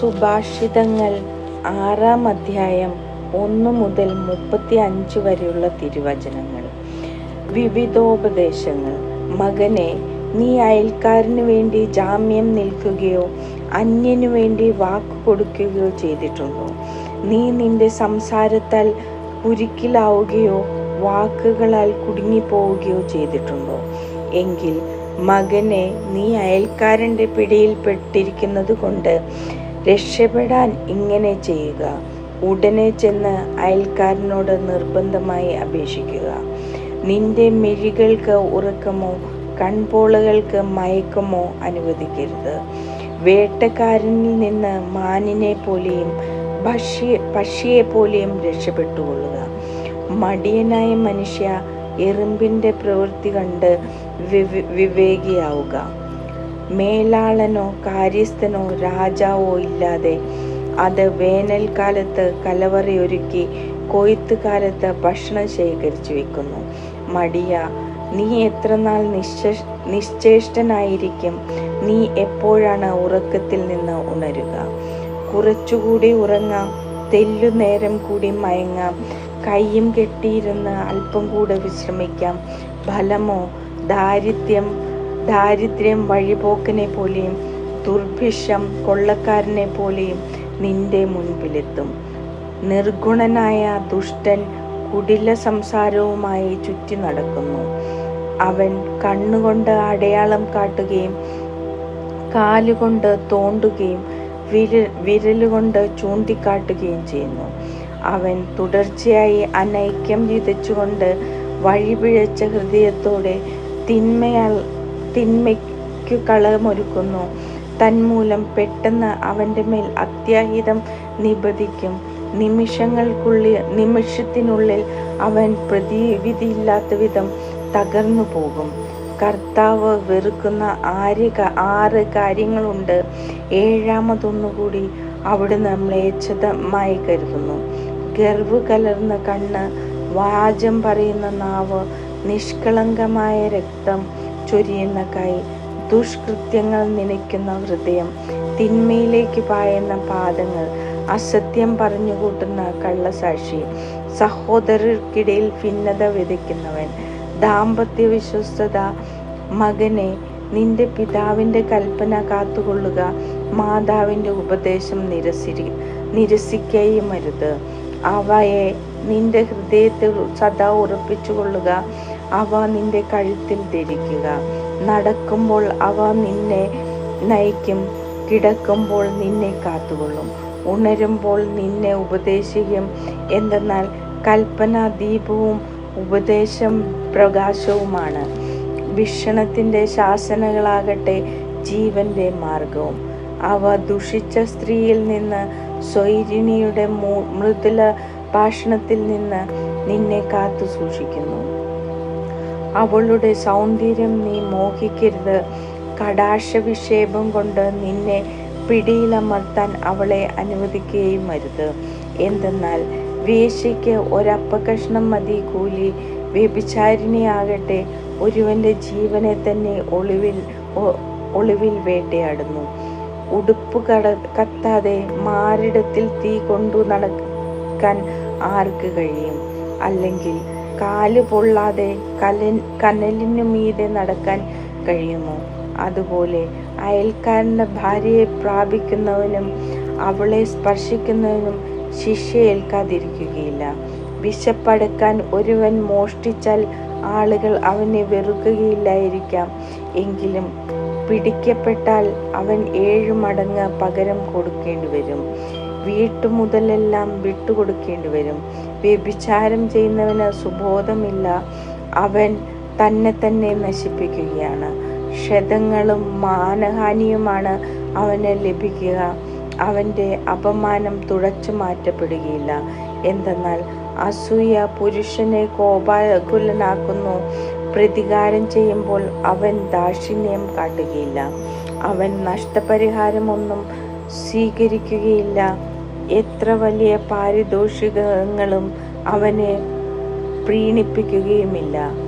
സുഭാഷിതങ്ങൾ ആറാം അധ്യായം ഒന്ന് മുതൽ മുപ്പത്തി അഞ്ച് വരെയുള്ള തിരുവചനങ്ങൾ. വിവിധോപദേശങ്ങൾ. മകനെ നീ അയൽക്കാരന് വേണ്ടി ജാമ്യം നിൽക്കുകയോ അന്യനു വേണ്ടി വാക്ക് കൊടുക്കുകയോ ചെയ്തിട്ടുണ്ടോ? നീ നിന്റെ സംസാരത്താൽ കുരുക്കിലാവുകയോ വാക്കുകളാൽ കുടുങ്ങിപ്പോവുകയോ ചെയ്തിട്ടുണ്ടോ? എങ്കിൽ മകനെ നീ അയൽക്കാരന്റെ പിടിയിൽപ്പെട്ടിരിക്കുന്നത് കൊണ്ട് രക്ഷപ്പെടാൻ ഇങ്ങനെ ചെയ്യുക. ഉടനെ ചെന്ന് അയൽക്കാരനോട് നിർബന്ധമായി അപേക്ഷിക്കുക. നിന്റെ മിഴികൾക്ക് ഉറക്കമോ കൺപോളകൾക്ക് മയക്കമോ അനുവദിക്കരുത്. വേട്ടക്കാരനിൽ നിന്ന് മാനിനെ പോലെയും ഭക്ഷ്യ പക്ഷിയെ പോലെയും രക്ഷപ്പെട്ടുകൊള്ളുക. മടിയനായ മനുഷ്യ എറുമ്പിന്റെ പ്രവൃത്തി കണ്ട് വിവ വിവേകിയാവുക. മേലാളനോ കാര്യസ്ഥനോ രാജാവോ ഇല്ലാതെ. അത് വേനൽക്കാലത്ത് കലവറയൊരുക്കി കൊയ്ത്ത് കാലത്ത് ഭക്ഷണം ശേഖരിച്ചു വെക്കുന്നു. മടിയ നീ എത്രനാൾ നിശ്ച നിശ്ചേഷ്ടനായിരിക്കും? നീ എപ്പോഴാണ് ഉറക്കത്തിൽ നിന്ന് ഉണരുക? കുറച്ചുകൂടി ഉറങ്ങാം. തെല്ലു നേരം കൂടി മയങ്ങാം. കൈയും കെട്ടിയിരുന്ന് അല്പം കൂടെ വിശ്രമിക്കാം. ഫലമോ ദാരിദ്ര്യം ദാരിദ്ര്യം വഴിപോക്കനെ പോലെയും ദുർഭിക്ഷം കൊള്ളക്കാരനെ പോലെയും നിന്റെ മുൻപിലെത്തും. നിർഗുണനായ ദുഷ്ടൻ കുടില സംസാരവുമായി ചുറ്റി നടക്കുന്നു. അവൻ കണ്ണുകൊണ്ട് അടയാളം കാട്ടുകയും കാലുകൊണ്ട് തോണ്ടുകയും വിര വിരലുകൊണ്ട് ചൂണ്ടിക്കാട്ടുകയും ചെയ്യുന്നു. അവൻ തുടർച്ചയായി അനൈക്യം വിതച്ചുകൊണ്ട് വഴിപിഴച്ച ഹൃദയത്തോടെ തിന്മയാൽ തിന്മയ്ക്കു കളമൊരുക്കുന്നു തന്മൂലം പെട്ടെന്ന് അവന്റെ മേൽ അത്യാഹിതം നിബദിക്കും നിമിഷങ്ങൾക്കുള്ളിൽ നിമിഷത്തിനുള്ളിൽ അവൻ പ്രതിവിധിയില്ലാത്ത വിധം തകർന്നു പോകും. കർത്താവ് വെറുക്കുന്ന ആര് ആറ് കാര്യങ്ങളുണ്ട്. ഏഴാമതൊന്നുകൂടി അവിടുന്ന് മ്ലേച്ഛതമായി കരുതുന്നു. ഗർവ് കലർന്ന കണ്ണ് വാചം പറയുന്ന നാവ് നിഷ്കളങ്കമായ രക്തം ചൊരിയുന്ന കൈ ദുഷ്കൃത്യങ്ങൾ നനയ്ക്കുന്ന ഹൃദയം തിന്മയിലേക്ക് പായുന്ന പാദങ്ങൾ അസത്യം പറഞ്ഞുകൂട്ടുന്ന കള്ളസാക്ഷി സഹോദരർക്കിടയിൽ ഭിന്നത വിതയ്ക്കുന്നവൻ ദാമ്പത്യ വിശ്വസ്തത മകനെ നിന്റെ പിതാവിന്റെ കൽപ്പന കാത്തുകൊള്ളുക മാതാവിന്റെ ഉപദേശം നിരസിരി നിരസിക്കുകയും അരുത് അവയെ നിന്റെ ഹൃദയത്തിൽ സദാ ഉറപ്പിച്ചുകൊള്ളുക അവ നിന്റെ കഴുത്തിൽ ധരിക്കുക. നടക്കുമ്പോൾ അവ നിന്നെ നയിക്കും കിടക്കുമ്പോൾ നിന്നെ കാത്തുകൊള്ളും. ഉണരുമ്പോൾ നിന്നെ ഉപദേശിക്കും. എന്തെന്നാൽ കൽപ്പന ദീപവും ഉപദേശം പ്രകാശവുമാണ്. ഭീഷണത്തിന്റെ ശാസനകളാകട്ടെ ജീവന്റെ മാർഗവും. അവ ദുഷിച്ച സ്ത്രീയിൽ നിന്ന് സ്വൈരിണിയുടെ മൃദുല ഭാഷണത്തിൽ നിന്ന് നിന്നെ കാത്തു സൂക്ഷിക്കുന്നു അവളുടെ സൗന്ദര്യം നീ മോഹിക്കരുത്. കടാശ വിക്ഷേപം കൊണ്ട് നിന്നെ പിടിയിലമർത്താൻ അവളെ അനുവദിക്കുകയും അരുത്. എന്തെന്നാൽ വേശ്യയ്ക്ക് ഒരപ്പകഷ്ണം മതി കൂലി. വ്യഭിചാരിണിയാകട്ടെ ഒരുവന്റെ ജീവനെ തന്നെ ഒളിവിൽ ഒളിവിൽ വേട്ടയാടുന്നു. ഉടുപ്പ് കട കത്താതെ മാറിടത്തിൽ തീ കൊണ്ടു നടക്കാൻ ആർക്ക് കഴിയും? അല്ലെങ്കിൽ കാൽ പൊള്ളാതെ കലൻ കനലിനു മീതെ നടക്കാൻ കഴിയുമോ? അതുപോലെ അയൽക്കാരന്റെ ഭാര്യയെ പ്രാപിക്കുന്നവനും അവളെ സ്പർശിക്കുന്നവനും ശിക്ഷ ഏൽക്കാതിരിക്കുകയില്ല. വിശപ്പടക്കാൻ ഒരുവൻ മോഷ്ടിച്ചാൽ ആളുകൾ അവനെ വെറുക്കുകയില്ലായിരിക്കാം. എങ്കിലും പിടിക്കപ്പെട്ടാൽ അവൻ ഏഴു മടങ്ങ് പകരം കൊടുക്കേണ്ടി വരും വീട്ടുമുതലെല്ലാം വിട്ടുകൊടുക്കേണ്ടി വരും. വ്യഭിചാരം ചെയ്യുന്നവന് സുബോധമില്ല. അവൻ തന്നെ തന്നെ നശിപ്പിക്കുകയാണ്. ക്ഷതങ്ങളും മാനഹാനിയുമാണ് അവന് ലഭിക്കുക. അവന്റെ അപമാനം തുടച്ചു മാറ്റപ്പെടുകയില്ല. എന്തെന്നാൽ അസൂയ പുരുഷനെ കോപാകുലനാക്കുന്നു. പ്രതികാരം ചെയ്യുമ്പോൾ അവൻ ദാക്ഷിണ്യം കാട്ടുകയില്ല. അവൻ നഷ്ടപരിഹാരമൊന്നും സ്വീകരിക്കുകയില്ല. എത്ര വലിയ പാരിതോഷികങ്ങളും അവനെ പ്രീണിപ്പിക്കുകയുമില്ല.